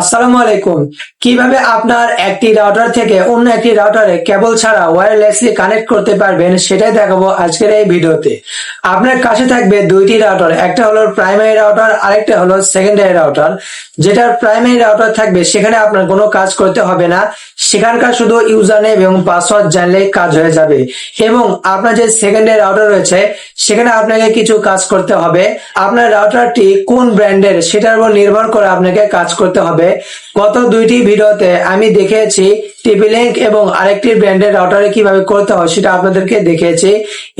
আসসালামু আলাইকুম। কীভাবে আপনার একটি রাউটার থেকে অন্য একটি রাউটারে কেবল ছাড়া ওয়্যারলেসলি কানেক্ট করতে পারবেন সেটাই দেখাবো আজকের এই ভিডিওতে। আপনার কাছে থাকবে দুইটি রাউটার একটা হলো প্রাইমারি রাউটার আরেকটা হলো সেকেন্ডারি রাউটার যেটার প্রাইমারি রাউটার থাকবে, সেখানে আপনার কোনো কাজ করতে হবে না। সেখানকার শুধু ইউজার নেম এবং পাসওয়ার্ড জানলেই কাজ হয়ে যাবে। এবং আপনার যে সেকেন্ডারি রাউটার রয়েছে, সেখানে আপনাকে কিছু কাজ করতে হবে। আপনার রাউটারটি কোন ব্র্যান্ডের সেটার উপর নির্ভর করে আপনাকে কাজ করতে হবে। গত দুইটি ভিডিওতে আমি দেখিয়েছি টিপি লিঙ্ক এবং আরেকটি ব্র্যান্ডের রাউটারে কীভাবে করতে হয় সেটা আপনাদেরকে দেখিয়েছি।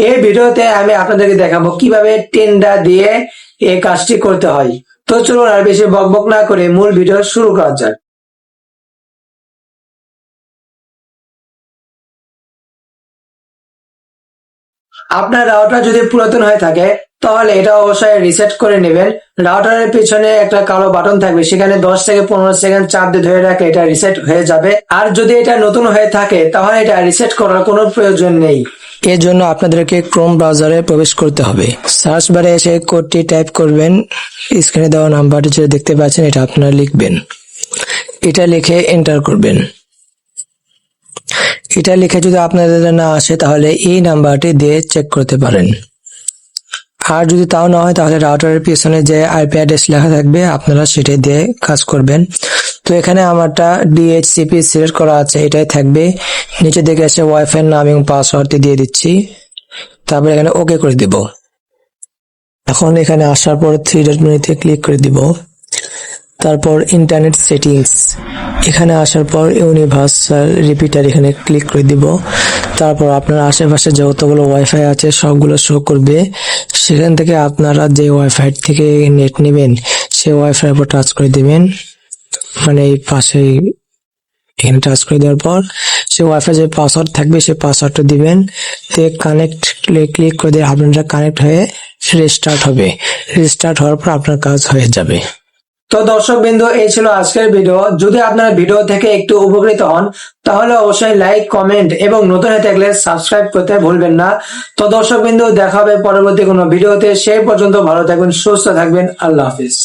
এই ভিডিওতে আমি আপনাদেরকে দেখাবো কীভাবে টেন্ডা দিয়ে এই কাজটি করতে হয়। তো চলুন আর বেশি বকবক না করে মূল ভিডিও শুরু করা যাক। আপনার রাউটার যদি পুরাতন হয়ে থাকে তাহলে এটা অবশ্যই রিসেট করে নেবেন। রাউটারের পিছনে একটা কালো বাটন থাকবে, সেখানে দশ থেকে পনেরো সেকেন্ড চাপ দিয়ে ধরে রাখে এটা রিসেট হয়ে যাবে। আর যদি এটা নতুন হয়ে থাকে, তাহলে এটা রিসেট করার কোনো প্রয়োজন নেই। এর জন্য আপনাদেরকে ক্রোম ব্রাউজারে প্রবেশ করতে হবে। সার্চ বারে এসে কোডটি টাইপ করবেন। স্ক্রিনে দেওয়া নাম্বারটি যেটা দেখতে পাচ্ছেন, এটা আপনারা লিখবেন। এটা লিখে এন্টার করবেন। এটা লিখে যদি আপনাদের না আসে, তাহলে এই নাম্বারটি দিয়ে চেক করতে পারেন। আর যদি তাও না হয়, তাহলে রাউটারের পিছনে যে আইপি অ্যাড্রেস লেখা থাকবে, আপনারা সেটাই দিয়ে কাজ করবেন। তো এখানে আমারটা ডিএইচসিপি সিলেক্ট করা আছে, এটাই থাকবে। নিচে দেখে এসে ওয়াইফাই নাম এবং পাসওয়ার্ডটি দিয়ে দিচ্ছি। তারপরে এখানে ওকে করে দিব। এখন এখানে আসার পর থ্রি ডট মেনুতে ক্লিক করে দিব। তারপর ইন্টারনেট সেটিংস এখানে আসার পর ইউনিভার্সাল রিপিটার এখানে ক্লিক করে দিব। তারপর আপনার আশেপাশে যতগুলো ওয়াইফাই আছে, সবগুলো শো করবে। সেখান থেকে আপনারা যে ওয়াইফাই থেকে নেট নেবেন, সেই ওয়াইফাই উপর টাচ করে দেবেন। মানে এই পাশে এখানে টাচ করে দেওয়ার পর সে ওয়াইফাই যে পাসওয়ার্ড থাকবে, সেই পাসওয়ার্ডটা দিবেন। তে কানেক্ট ক্লিক করে দিয়ে আপনারা কানেক্ট হয়ে রিস্টার্ট হবে। রিস্টার্ট হওয়ার পর আপনার কাজ হয়ে যাবে। তো দর্শক বিন্দু, এই ছিল আজকের ভিডিও। যদি আপনারা ভিডিও থেকে একটু উপকৃত হন, তাহলে অবশ্যই লাইক, কমেন্ট এবং নতুন হয়ে থাকলে সাবস্ক্রাইব করতে ভুলবেন না। তো দর্শক বিন্দু, দেখা হবে পরবর্তী কোনো ভিডিওতে। সেই পর্যন্ত ভালো থাকবেন, সুস্থ থাকবেন। আল্লাহ হাফিজ।